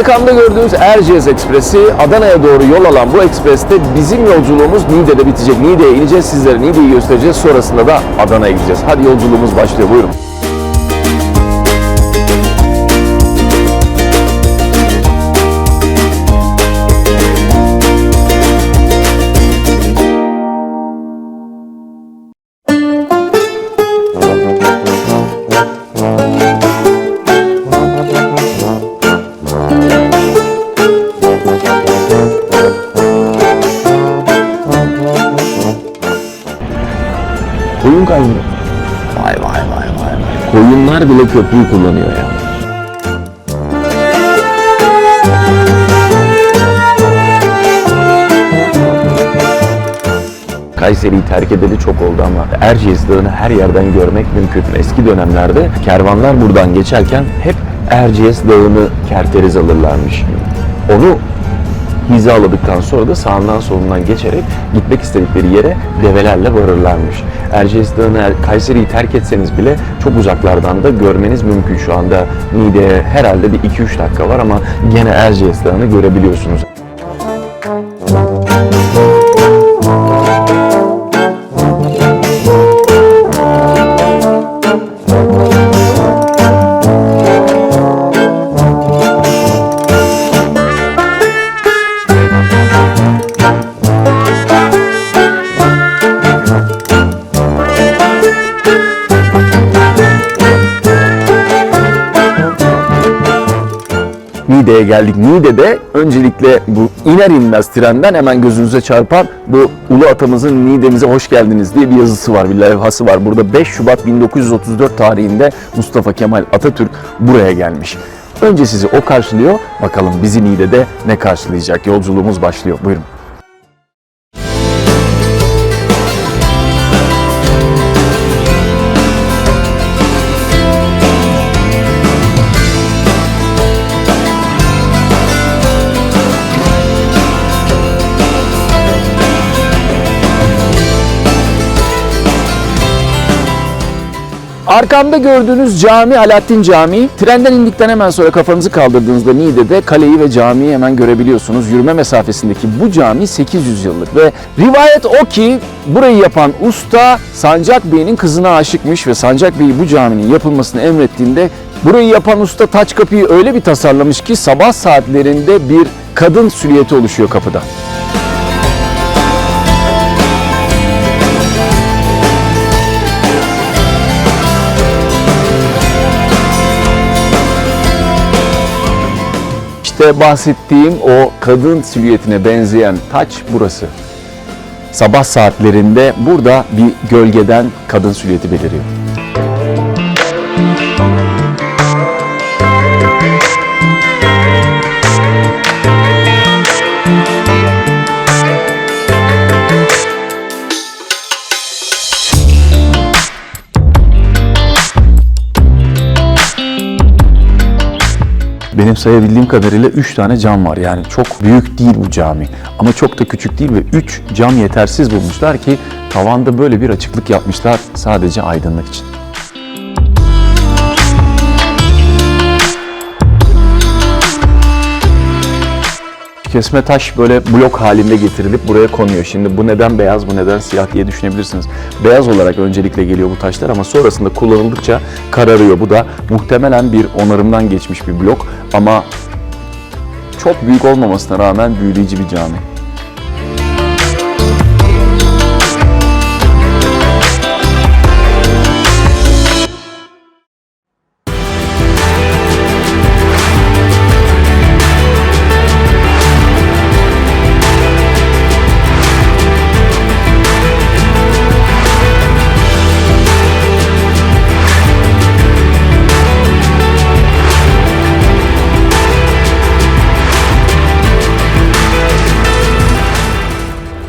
Arkamda gördüğünüz Erciyes Ekspresi Adana'ya doğru yol alan bu ekspreste bizim yolculuğumuz Niğde'de bitecek. Niğde'ye ineceğiz sizlere Niğde'yi göstereceğiz. Sonrasında da Adana'ya gideceğiz. Hadi yolculuğumuz başlıyor buyurun. Koyun kaynıyor. Vay vay vay vay. vay. Koyunlar bile köprüyü kullanıyor ya. Kayseri'yi terk edeli çok oldu ama Erciyes Dağı'nı her yerden görmek mümkün. Eski dönemlerde kervanlar buradan geçerken hep Erciyes Dağı'nı kerteriz alırlarmış. Onu hizaladıktan sonra da sağından solundan geçerek gitmek istedikleri yere develerle varırlarmış. Erciyes Dağı'nı, er- Kayseri'yi terk etseniz bile çok uzaklardan da görmeniz mümkün. Şu anda Niğde'ye herhalde bir 2-3 dakika var ama gene Erciyes Dağı'nı görebiliyorsunuz. Niğde'ye geldik. Niğde'de öncelikle bu iner inmez trenden hemen gözünüze çarpan bu Ulu Atamızın Niğde'mize hoş geldiniz diye bir yazısı var, bir levhası var. Burada 5 Şubat 1934 tarihinde Mustafa Kemal Atatürk buraya gelmiş. Önce sizi o karşılıyor. Bakalım bizi Niğde'de ne karşılayacak? Yolculuğumuz başlıyor. Buyurun. Arkamda gördüğünüz cami Alaaddin Camii. Trenden indikten hemen sonra kafanızı kaldırdığınızda Niğde'de kaleyi ve camiyi hemen görebiliyorsunuz. Yürüme mesafesindeki bu cami 800 yıllık ve rivayet o ki burayı yapan usta Sancak Bey'in kızına aşıkmış ve Sancak Bey bu caminin yapılmasını emrettiğinde burayı yapan usta taç kapıyı öyle bir tasarlamış ki sabah saatlerinde bir kadın silüeti oluşuyor kapıda. İşte bahsettiğim o kadın silüetine benzeyen taç burası. Sabah saatlerinde burada bir gölgeden kadın silüeti beliriyor. Sayabildiğim kadarıyla 3 tane cam var. Yani çok büyük değil bu cami. Ama çok da küçük değil ve 3 cam yetersiz bulmuşlar ki tavanda böyle bir açıklık yapmışlar sadece aydınlık için. Kesme taş böyle blok halinde getirilip buraya konuyor. Şimdi bu neden beyaz, bu neden siyah diye düşünebilirsiniz. Beyaz olarak öncelikle geliyor bu taşlar ama sonrasında kullanıldıkça kararıyor. Bu da muhtemelen bir onarımdan geçmiş bir blok ama çok büyük olmamasına rağmen büyüleyici bir cami.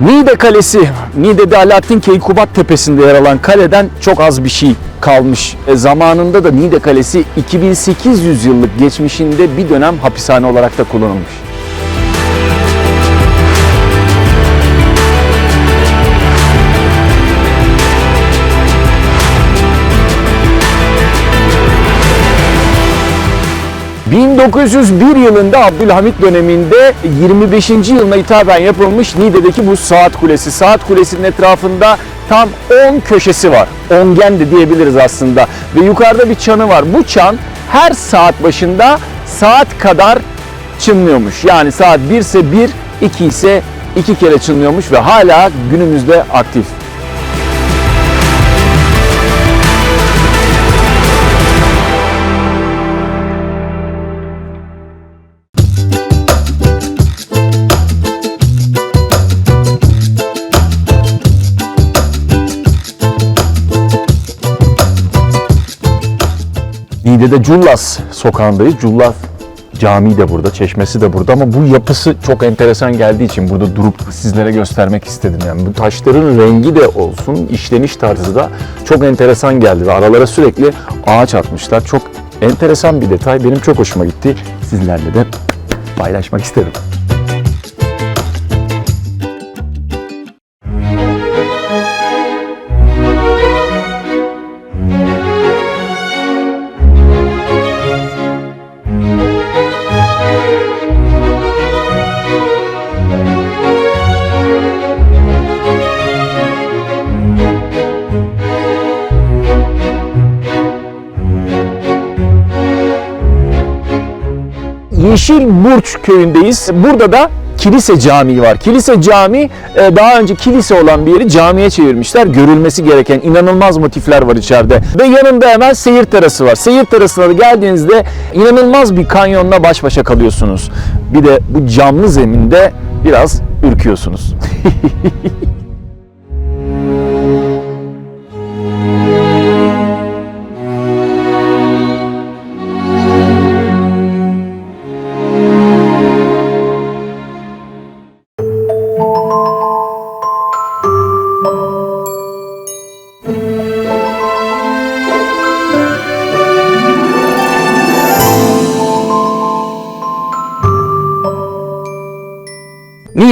Niğde Kalesi, Niğde'de Alaaddin Keykubat Tepesi'nde yer alan kaleden çok az bir şey kalmış. E, zamanında da Niğde Kalesi 2800 yıllık geçmişinde bir dönem hapishane olarak da kullanılmış. 1901 yılında Abdülhamit döneminde 25. yılına hitaben yapılmış Niğde'deki bu saat kulesi. Saat kulesinin etrafında tam 10 köşesi var. Ongen de diyebiliriz aslında. Ve yukarıda bir çanı var. Bu çan her saat başında saat kadar çınlıyormuş. Yani saat 1 ise 1, 2 ise 2 kere çınlıyormuş ve hala günümüzde aktif. Niğde'de Cullas sokağındayız. Cullas Camii de burada, çeşmesi de burada ama bu yapısı çok enteresan geldiği için burada durup sizlere göstermek istedim. Yani bu taşların rengi de olsun, işleniş tarzı da çok enteresan geldi ve aralara sürekli ağaç atmışlar. Çok enteresan bir detay. Benim çok hoşuma gitti. Sizlerle de paylaşmak istedim. Yeşil Burç köyündeyiz. Burada da Kilise Camii var. Kilise Camii e, daha önce kilise olan bir yeri camiye çevirmişler. Görülmesi gereken inanılmaz motifler var içeride. Ve yanında hemen seyir terası var. Seyir terasına geldiğinizde inanılmaz bir kanyonla baş başa kalıyorsunuz. Bir de bu camlı zeminde biraz ürküyorsunuz.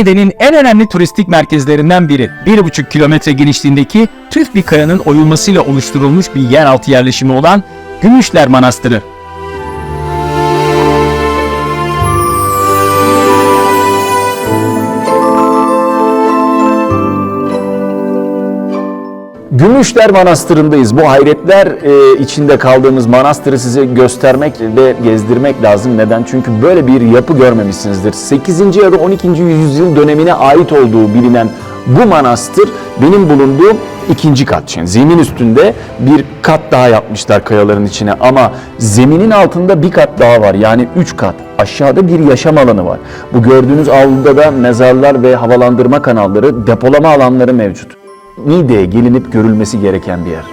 Niğde'nin en önemli turistik merkezlerinden biri. 1,5 kilometre genişliğindeki tüf bir kayanın oyulmasıyla oluşturulmuş bir yeraltı yerleşimi olan Gümüşler Manastırı. Gümüşler Manastırı'ndayız. Bu hayretler e, içinde kaldığımız manastırı size göstermek ve gezdirmek lazım. Neden? Çünkü böyle bir yapı görmemişsinizdir. 8. ya da 12. yüzyıl dönemine ait olduğu bilinen bu manastır benim bulunduğum ikinci kat. Yani zemin üstünde bir kat daha yapmışlar kayaların içine ama zeminin altında bir kat daha var. Yani üç kat. Aşağıda bir yaşam alanı var. Bu gördüğünüz avluda da mezarlar ve havalandırma kanalları, depolama alanları mevcut. Niğde'ye gelinip görülmesi gereken bir yer.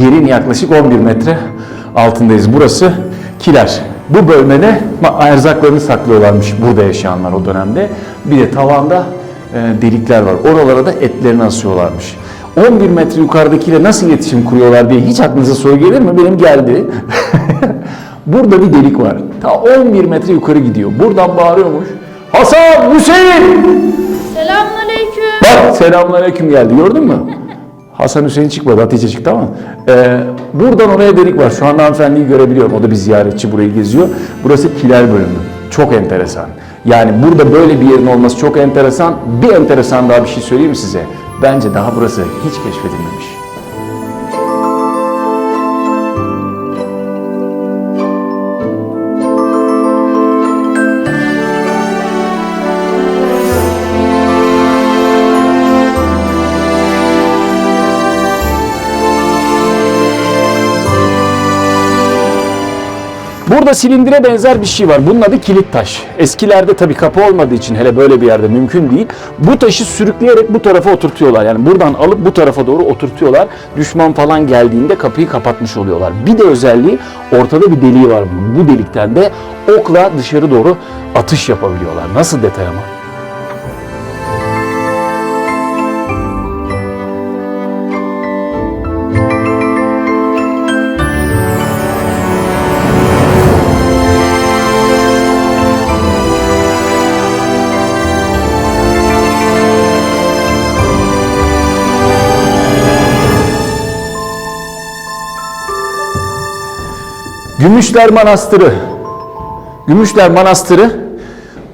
Yerin yaklaşık 11 metre altındayız. Burası kiler. Bu bölmede erzaklarını saklıyorlarmış burada yaşayanlar o dönemde. Bir de tavanda delikler var. Oralara da etlerini asıyorlarmış. 11 metre yukarıdakiyle nasıl iletişim kuruyorlar diye hiç aklınıza soru gelir mi? Benim geldi. Burada bir delik var. Ta 11 metre yukarı gidiyor. Buradan bağırıyormuş. Hasan, Hüseyin! Selamünaleyküm. Bak selamünaleyküm geldi gördün mü? Hasan Hüseyin çıkmadı Hatice çıktı ama e, buradan oraya delik var. Şu anda hanımefendiyi görebiliyorum. O da bir ziyaretçi burayı geziyor. Burası kiler bölümü. Çok enteresan. Yani burada böyle bir yerin olması çok enteresan. Bir enteresan daha bir şey söyleyeyim mi size? Bence daha burası hiç keşfedilmemiş. Burada silindire benzer bir şey var. Bunun adı kilit taş. Eskilerde tabii kapı olmadığı için hele böyle bir yerde mümkün değil. Bu taşı sürükleyerek bu tarafa oturtuyorlar. Yani buradan alıp bu tarafa doğru oturtuyorlar. Düşman falan geldiğinde kapıyı kapatmış oluyorlar. Bir de özelliği ortada bir deliği var bunun. Bu delikten de okla dışarı doğru atış yapabiliyorlar. Nasıl detay ama? Gümüşler Manastırı. Gümüşler Manastırı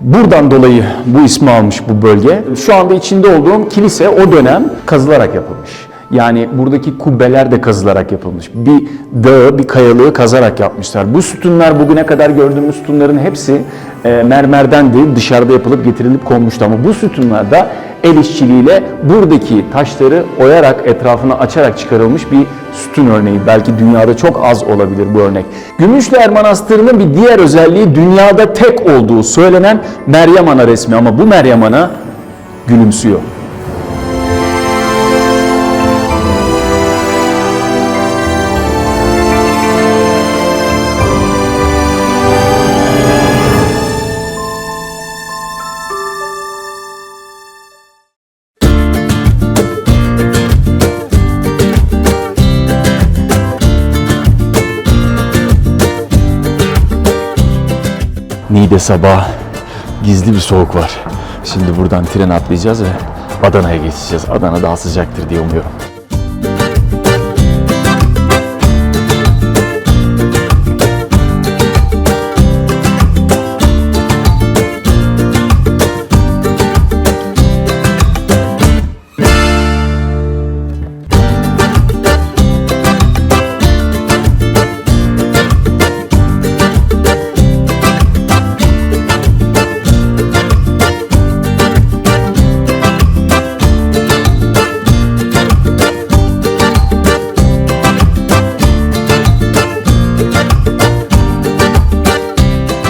buradan dolayı bu ismi almış bu bölge. Şu anda içinde olduğum kilise o dönem kazılarak yapılmış. Yani buradaki kubbeler de kazılarak yapılmış. Bir dağı, bir kayalığı kazarak yapmışlar. Bu sütunlar bugüne kadar gördüğümüz sütunların hepsi e, mermerdendi. Dışarıda yapılıp getirilip konmuştu ama bu sütunlar da el işçiliğiyle buradaki taşları oyarak etrafını açarak çıkarılmış bir sütun örneği. Belki dünyada çok az olabilir bu örnek. Gümüşler Manastırı'nın bir diğer özelliği dünyada tek olduğu söylenen Meryem Ana resmi ama bu Meryem Ana gülümsüyor. Niğde sabah gizli bir soğuk var. Şimdi buradan tren atlayacağız ve Adana'ya geçeceğiz. Adana daha sıcaktır diye umuyorum.